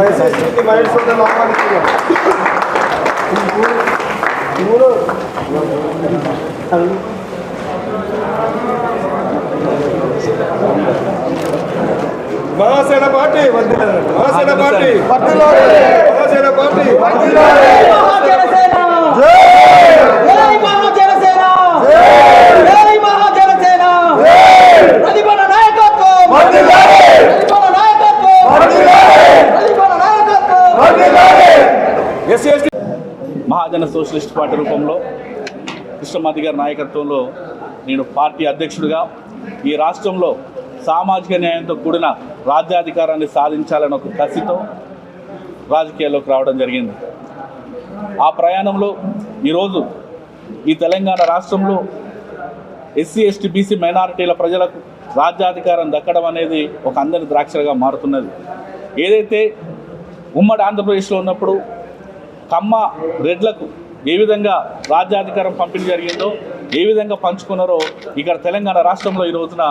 ಯಶಸ್ವಿಗೆ ಬಯಸೋದನ್ನು ಆಹ್ವಾನಿಸಿದ್ದೇನೆ ಮೂರು Mahasena party ವಂದಿದ್ದಾರೆ Mahasena party Mahasena party Mahasena Telangana socialist party రూపంలో కృష్ణమాతి గారి నాయకత్వంలో నేను పార్టీ అధ్యక్షుడిగా ఈ రాష్ట్రంలో సామాజిక న్యాయంతో కూడిన రాజ్యాధికారాన్ని సాధించాలని ఒక కసితో రాజకీయాల్లోకి రావడం జరిగింది. ఆ ప్రయాణంలో ఈరోజు ఈ తెలంగాణ రాష్ట్రంలో ఎస్సీ ఎస్టీ బీసీ మైనారిటీల ప్రజలకు రాజ్యాధికారం దక్కడం అనేది ఒక అందరి ద్రాక్షగా మారుతున్నది. ఏదైతే ఉమ్మడి ఆంధ్రప్రదేశ్లో ఉన్నప్పుడు కమ్మ రెడ్లకు ఏ విధంగా రాజ్యాధికారం పంపిణీ జరిగిందో ఏ విధంగా పంచుకున్నారో ఇక్కడ తెలంగాణ రాష్ట్రంలో ఈ రోజున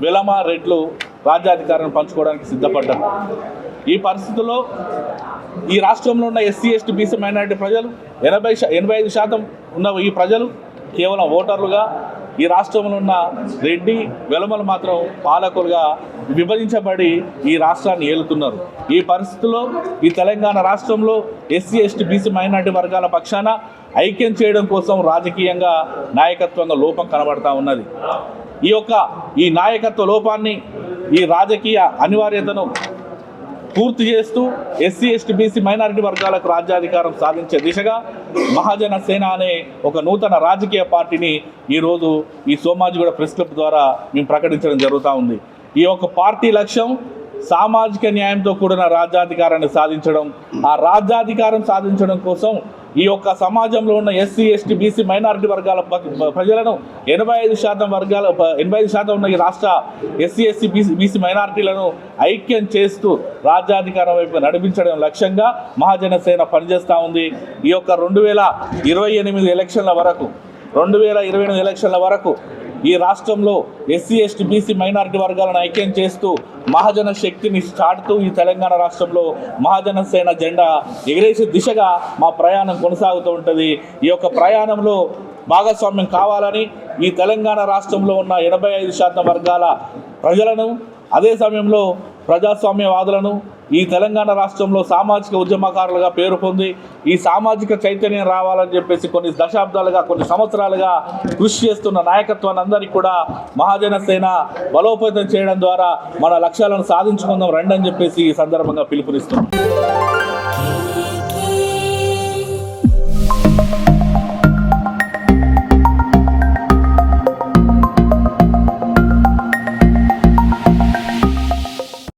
వెలమ రెడ్లు రాజ్యాధికారాన్ని పంచుకోవడానికి సిద్ధపడ్డారు. ఈ పరిస్థితుల్లో ఈ రాష్ట్రంలో ఉన్న ఎస్సీ ఎస్టీ బీసీ మైనారిటీ ప్రజలు ఎనభై ఎనభై ఐదు శాతం ఉన్న ఈ ప్రజలు కేవలం ఓటర్లుగా ఈ రాష్ట్రంలో ఉన్న రెడ్డి వెలమలు మాత్రం పాలకులుగా విభజించబడి ఈ రాష్ట్రాన్ని ఏలుతున్నారు. ఈ పరిస్థితుల్లో ఈ తెలంగాణ రాష్ట్రంలో ఎస్సీ ఎస్టీ బీసీ మైనార్టీ వర్గాల పక్షాన ఐక్యం చేయడం కోసం రాజకీయంగా నాయకత్వంగా లోపం కనబడతా ఉన్నది. ఈ యొక్క ఈ నాయకత్వ లోపాన్ని ఈ రాజకీయ అనివార్యతను పూర్తి చేస్తూ ఎస్సీ ఎస్టీ బీసీ మైనారిటీ వర్గాలకు రాజ్యాధికారం సాధించే దిశగా మహాజన సేన అనే ఒక నూతన రాజకీయ పార్టీని ఈరోజు ఈ సోమాజిగూడ ప్రెస్ క్లబ్ ద్వారా మేము ప్రకటించడం జరుగుతూ ఉంది. ఈ యొక్క పార్టీ లక్ష్యం సామాజిక న్యాయంతో కూడిన రాజ్యాధికారాన్ని సాధించడం. ఆ రాజ్యాధికారం సాధించడం కోసం ఈ యొక్క సమాజంలో ఉన్న ఎస్సీ ఎస్టీ బీసీ మైనారిటీ వర్గాల ప్రజలను ఎనభై ఐదు శాతం వర్గాల ఎనభై ఐదు శాతం ఉన్న ఈ రాష్ట్ర ఎస్సీ ఎస్సీ బీసీ బీసీ మైనారిటీలను ఐక్యం చేస్తూ రాజ్యాధికారం వైపు నడిపించడం లక్ష్యంగా మహాజన సేన పనిచేస్తూ ఉంది. ఈ యొక్క రెండు వేల ఇరవై ఎనిమిది ఎలక్షన్ల వరకు రెండు వేల ఇరవై ఎనిమిది ఎలక్షన్ల వరకు ఈ రాష్ట్రంలో ఎస్సీ ఎస్టీ బీసీ మైనారిటీ వర్గాలను ఐక్యం చేస్తూ మహాజన శక్తిని చాటుతూ ఈ తెలంగాణ రాష్ట్రంలో మహాజన సేన జెండా ఎగిరేసే దిశగా మా ప్రయాణం కొనసాగుతూ ఉంటుంది. ఈ యొక్క ప్రయాణంలో భాగస్వామ్యం కావాలని ఈ తెలంగాణ రాష్ట్రంలో ఉన్న ఎనభై ఐదు శాతం వర్గాల ప్రజలను అదే సమయంలో ప్రజాస్వామ్యవాదులను ఈ తెలంగాణ రాష్ట్రంలో సామాజిక ఉద్యమకారులుగా పేరు పొంది ఈ సామాజిక చైతన్యం రావాలని చెప్పేసి కొన్ని దశాబ్దాలుగా కొన్ని సంవత్సరాలుగా కృషి చేస్తున్న నాయకత్వాన్ని అందరికీ కూడా మహాజన సేన బలోపేతం చేయడం ద్వారా మన లక్ష్యాలను సాధించుకుందాం రండి అని చెప్పేసి ఈ సందర్భంగా పిలుపునిస్తున్నాం.